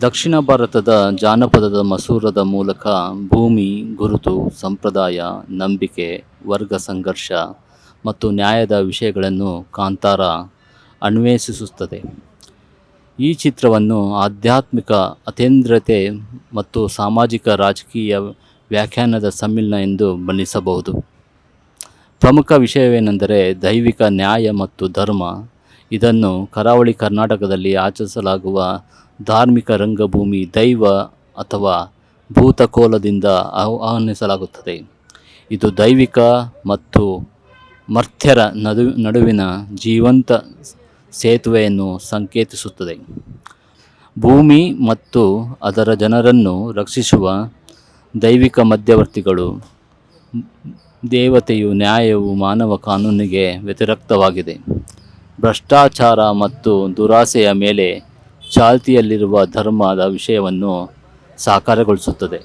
ದಕ್ಷಿಣ ಭಾರತದ ಜಾನಪದದ ಮಸೂರದ ಮೂಲಕ ಭೂಮಿ, ಗುರುತು, ಸಂಪ್ರದಾಯ, ನಂಬಿಕೆ, ವರ್ಗ ಸಂಘರ್ಷ ಮತ್ತು ನ್ಯಾಯದ ವಿಷಯಗಳನ್ನು ಕಾಂತಾರ ಅನ್ವೇಷಿಸುತ್ತದೆ. ಈ ಚಿತ್ರವನ್ನು ಆಧ್ಯಾತ್ಮಿಕ ಅತೀಂದ್ರತೆ ಮತ್ತು ಸಾಮಾಜಿಕ ರಾಜಕೀಯ ವ್ಯಾಖ್ಯಾನದ ಸಮ್ಮಿಲನ ಎಂದು ಬಣ್ಣಿಸಬಹುದು. ಪ್ರಮುಖ ವಿಷಯವೇನೆಂದರೆ ದೈವಿಕ ನ್ಯಾಯ ಮತ್ತು ಧರ್ಮ. ಇದನ್ನು ಕರಾವಳಿ ಕರ್ನಾಟಕದಲ್ಲಿ ಆಚರಿಸಲಾಗುವ ಧಾರ್ಮಿಕ ರಂಗಭೂಮಿ ದೈವ ಅಥವಾ ಭೂತಕೋಲದಿಂದ ಆಹ್ವಾನಿಸಲಾಗುತ್ತದೆ. ಇದು ದೈವಿಕ ಮತ್ತು ಮರ್ಥ್ಯರ ನಡು ನಡುವಿನ ಜೀವಂತ ಸೇತುವೆಯನ್ನು ಸಂಕೇತಿಸುತ್ತದೆ. ಭೂಮಿ ಮತ್ತು ಅದರ ಜನರನ್ನು ರಕ್ಷಿಸುವ ದೈವಿಕ ಮಧ್ಯವರ್ತಿಗಳು ದೇವತೆಯು ನ್ಯಾಯವು ಮಾನವ ಕಾನೂನಿಗೆ ವ್ಯತಿರಿಕ್ತವಾಗಿದೆ. ಭ್ರಷ್ಟಾಚಾರ ಮತ್ತು ದುರಾಸೆಯ ಮೇಲೆ ಚಾಲ್ತಿಯಲ್ಲಿರುವ ಧರ್ಮದ ವಿಷಯವನ್ನು ಸಾಕಾರಗೊಳಿಸುತ್ತದೆ.